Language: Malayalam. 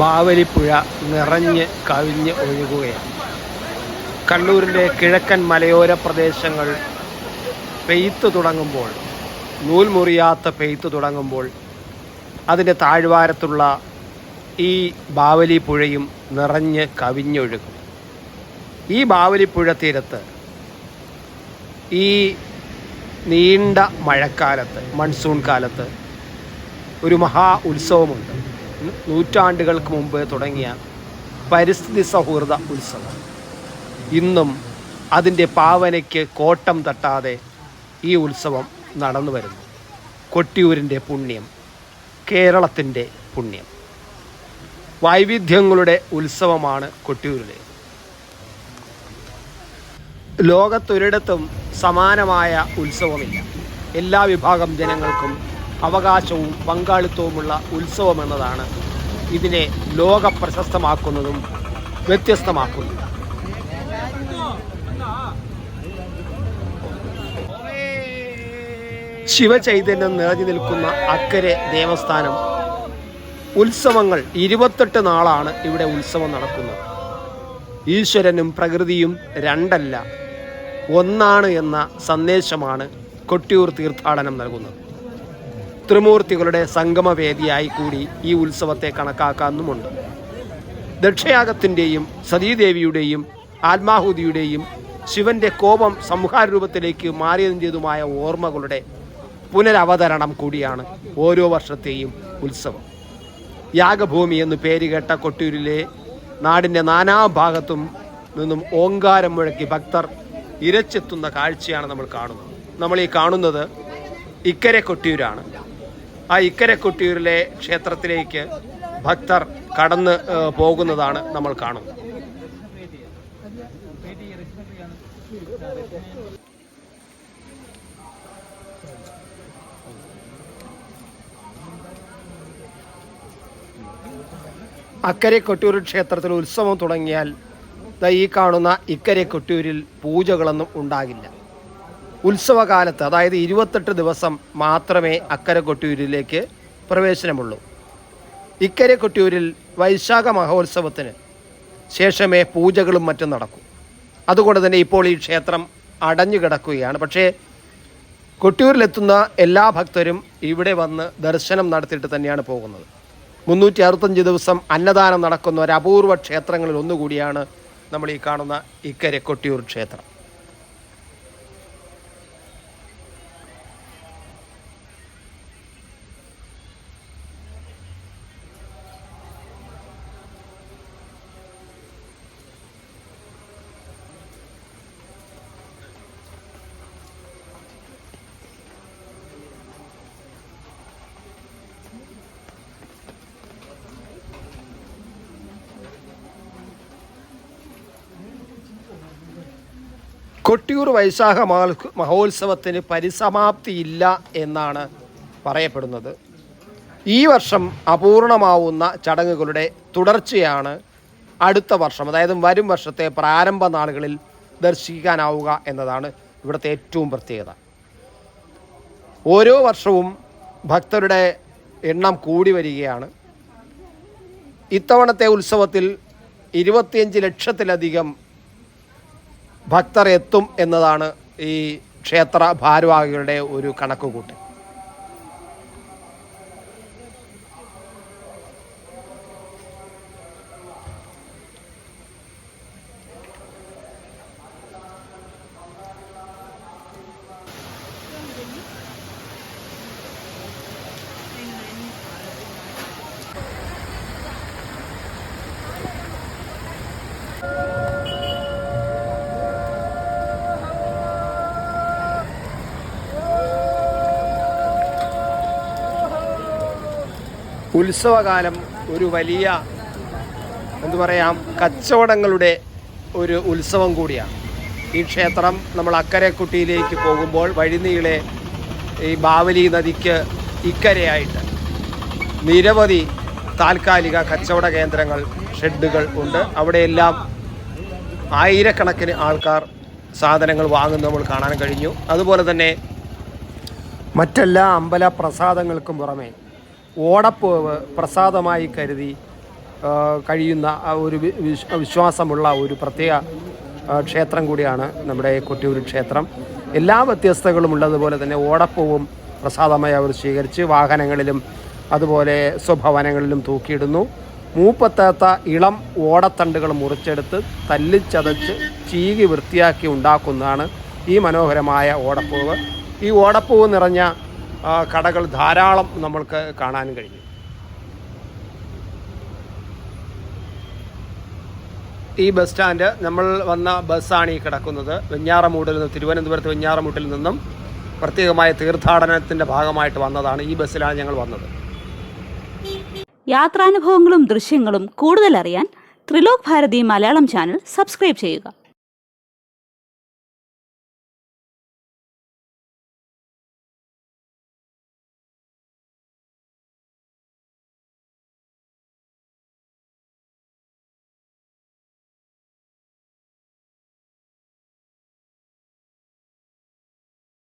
ബാവലിപ്പുഴ നിറഞ്ഞ് കവിഞ്ഞ് ഒഴുകുകയാണ്. കണ്ണൂരിന്റെ കിഴക്കൻ മലയോര പ്രദേശങ്ങൾ പെയ്ത്ത് തുടങ്ങുമ്പോൾ നൂൽ മുറിയാത്ത പെയ്ത്ത് തുടങ്ങുമ്പോൾ അതിന്റെ താഴ്വാരത്തുള്ള ഈ ബാവലിപ്പുഴയും നിറഞ്ഞ് കവിഞ്ഞൊഴുകും. ഈ ബാവലിപ്പുഴ തീരത്ത് ഈ നീണ്ട മഴക്കാലത്ത് മൺസൂൺ കാലത്ത് ഒരു മഹാ ഉത്സവമുണ്ട്. നൂറ്റാണ്ടുകൾക്ക് മുമ്പ് തുടങ്ങിയ പരിസ്ഥിതി സൗഹൃദ ഉത്സവം. ഇന്നും അതിന്റെ പാവനയ്ക്ക് കോട്ടം തട്ടാതെ ഈ ഉത്സവം നടന്നു വരുന്നു. കൊട്ടിയൂരിന്റെ പുണ്യം കേരളത്തിന്റെ പുണ്യം. വൈവിധ്യങ്ങളുടെ ഉത്സവമാണ് കൊട്ടിയൂരിലെ. ലോകത്തൊരിടത്തും സമാനമായ ഉത്സവമില്ല. എല്ലാ വിഭാഗം ജനങ്ങൾക്കും അവകാശവും പങ്കാളിത്തവുമുള്ള ഉത്സവം എന്നതാണ് ഇതിനെ ലോക പ്രശസ്തമാക്കുന്നതും വ്യത്യസ്തമാക്കുന്നതും. ശിവചൈതന്യം നിറഞ്ഞു നിൽക്കുന്ന അക്കരെ ദേവസ്ഥാനം. ഉത്സവങ്ങൾ ഇരുപത്തെട്ട് നാളാണ് ഇവിടെ ഉത്സവം നടക്കുന്നത്. ഈശ്വരനും പ്രകൃതിയും രണ്ടല്ല. ഒന്നാണ് എന്ന സന്ദേശമാണ് കൊട്ടിയൂർ തീർത്ഥാടനം നൽകുന്നത്. ത്രിമൂർത്തികളുടെ സംഗമവേദിയായി കൂടി ഈ ഉത്സവത്തെ കണക്കാക്കാനുമുണ്ട് ദക്ഷയാഗത്തിന്റെയും സതീദേവിയുടെയും ആത്മാഹുതിയുടെയും ശിവന്റെ കോപം സംഹാര രൂപത്തിലേക്ക് മാറിയതിന്റെതുമായ ഓർമ്മകളുടെ പുനരവതരണം കൂടിയാണ് ഓരോ വർഷത്തെയും ഉത്സവം. യാഗഭൂമി എന്ന് പേര് കേട്ട കൊട്ടിയൂരിലെ നാടിന്റെ നാനാഭാഗത്തും നിന്നും ഓങ്കാരം മുഴക്കി ഭക്തർ ഇരച്ചെത്തുന്ന കാഴ്ചയാണ് നമ്മൾ കാണുന്നത്. നമ്മൾ ഈ കാണുന്നത് ഇക്കരെ കൊട്ടിയൂരാണ്. ആ ഇക്കരെ കൊട്ടിയൂരിലെ ക്ഷേത്രത്തിലേക്ക് ഭക്തർ കടന്ന് പോകുന്നതാണ് നമ്മൾ കാണുന്നത്. അക്കരെ കൊട്ടിയൂർ ക്ഷേത്രത്തിൽ ഉത്സവം തുടങ്ങിയാൽ ഈ കാണുന്ന ഇക്കരെ കൊട്ടിയൂരിൽ പൂജകളൊന്നും ഉണ്ടാകില്ല. ഉത്സവകാലത്ത് അതായത് ഇരുപത്തെട്ട് ദിവസം മാത്രമേ അക്കരെ കൊട്ടിയൂരിലേക്ക് പ്രവേശനമുള്ളൂ. ഇക്കരെ കൊട്ടിയൂരിൽ വൈശാഖ മഹോത്സവത്തിന് ശേഷമേ പൂജകളും മറ്റും നടക്കൂ. അതുകൊണ്ട് തന്നെ ഇപ്പോൾ ഈ ക്ഷേത്രം അടഞ്ഞു കിടക്കുകയാണ്. പക്ഷേ കൊട്ടിയൂരിലെത്തുന്ന എല്ലാ ഭക്തരും ഇവിടെ വന്ന് ദർശനം നടത്തിയിട്ട് തന്നെയാണ് പോകുന്നത്. മുന്നൂറ്റി അറുപത്തഞ്ച് ദിവസം അന്നദാനം നടക്കുന്ന ഒരു അപൂർവ ക്ഷേത്രങ്ങളിൽ ഒന്നുകൂടിയാണ് നമ്മൾ ഈ കാണുന്ന ഇക്കരെ കൊട്ടിയൂർ ക്ഷേത്രം. കൊട്ടിയൂർ വൈശാഖ മഹോത്സ- മഹോത്സവത്തിന് പരിസമാപ്തിയില്ല എന്നാണ് പറയപ്പെടുന്നത്. ഈ വർഷം അപൂർണമാവുന്ന ചടങ്ങുകളുടെ തുടർച്ചയാണ് അടുത്ത വർഷം അതായത് വരും വർഷത്തെ പ്രാരംഭ നാളുകളിൽ ദർശിക്കാനാവുക എന്നതാണ് ഇവിടുത്തെ ഏറ്റവും പ്രത്യേകത. ഓരോ വർഷവും ഭക്തരുടെ എണ്ണം കൂടി വരികയാണ്. ഇത്തവണത്തെ ഉത്സവത്തിൽ ഇരുപത്തിയഞ്ച് ലക്ഷത്തിലധികം ഭക്തർ എത്തും എന്നതാണ് ഈ ക്ഷേത്ര ഭാരവാഹികളുടെ ഒരു കണക്കുകൂട്ട് ഉത്സവകാലം ഒരു വലിയ എന്തു പറയാം കച്ചവടങ്ങളുടെ ഒരു ഉത്സവം കൂടിയാണ്. ഈ ക്ഷേത്രം നമ്മൾ അക്കരക്കുട്ടിയിലേക്ക് പോകുമ്പോൾ വഴിനീളെ ഈ ബാവലി നദിക്ക് ഇക്കരയായിട്ട് നിരവധി താൽക്കാലിക കച്ചവട കേന്ദ്രങ്ങൾ ഷെഡുകൾ ഉണ്ട്. അവിടെയെല്ലാം ആയിരക്കണക്കിന് ആൾക്കാർ സാധനങ്ങൾ വാങ്ങുന്നത് നമ്മൾ കാണാൻ കഴിഞ്ഞു. അതുപോലെ തന്നെ മറ്റെല്ലാ അമ്പല പ്രസാദങ്ങൾക്കും പുറമെ ഓടപ്പൂവ് പ്രസാദമായി കരുതി കഴിയുന്ന ഒരു വിശ്വാസമുള്ള ഒരു പ്രത്യേക ക്ഷേത്രം കൂടിയാണ് നമ്മുടെ കൊട്ടിയൂർ ക്ഷേത്രം. എല്ലാ വ്യത്യസ്തകളും ഉള്ളതുപോലെ തന്നെ ഓടപ്പവും പ്രസാദമായി അവർ സ്വീകരിച്ച് വാഹനങ്ങളിലും അതുപോലെ സ്വഭവനങ്ങളിലും തൂക്കിയിടുന്നു. മൂപ്പത്താത്ത ഇളം ഓടത്തണ്ടുകൾ മുറിച്ചെടുത്ത് തല്ലിച്ചതച്ച് ചീകി വൃത്തിയാക്കി ഉണ്ടാക്കുന്നതാണ് ഈ മനോഹരമായ ഓടപ്പൂവ്. ഈ ഓടപ്പൂവ് നിറഞ്ഞ കടകൾ ധാരാളം നമ്മൾക്ക് കാണാൻ കഴിഞ്ഞു. ഈ ബസ് സ്റ്റാൻഡ് നമ്മൾ വന്ന ബസ്സാണ് ഈ കിടക്കുന്നത്. വെഞ്ഞാറമൂടിൽ നിന്ന് തിരുവനന്തപുരത്ത് വെഞ്ഞാറമൂട്ടിൽ നിന്നും പ്രത്യേകമായ തീർത്ഥാടനത്തിന്റെ ഭാഗമായിട്ട് വന്നതാണ് ഈ ബസ്സിലാണ് ഞങ്ങൾ വന്നത്. യാത്രാനുഭവങ്ങളും ദൃശ്യങ്ങളും കൂടുതൽ അറിയാൻ ത്രിലോക് ഭാരതി മലയാളം ചാനൽ സബ്സ്ക്രൈബ് ചെയ്യുക.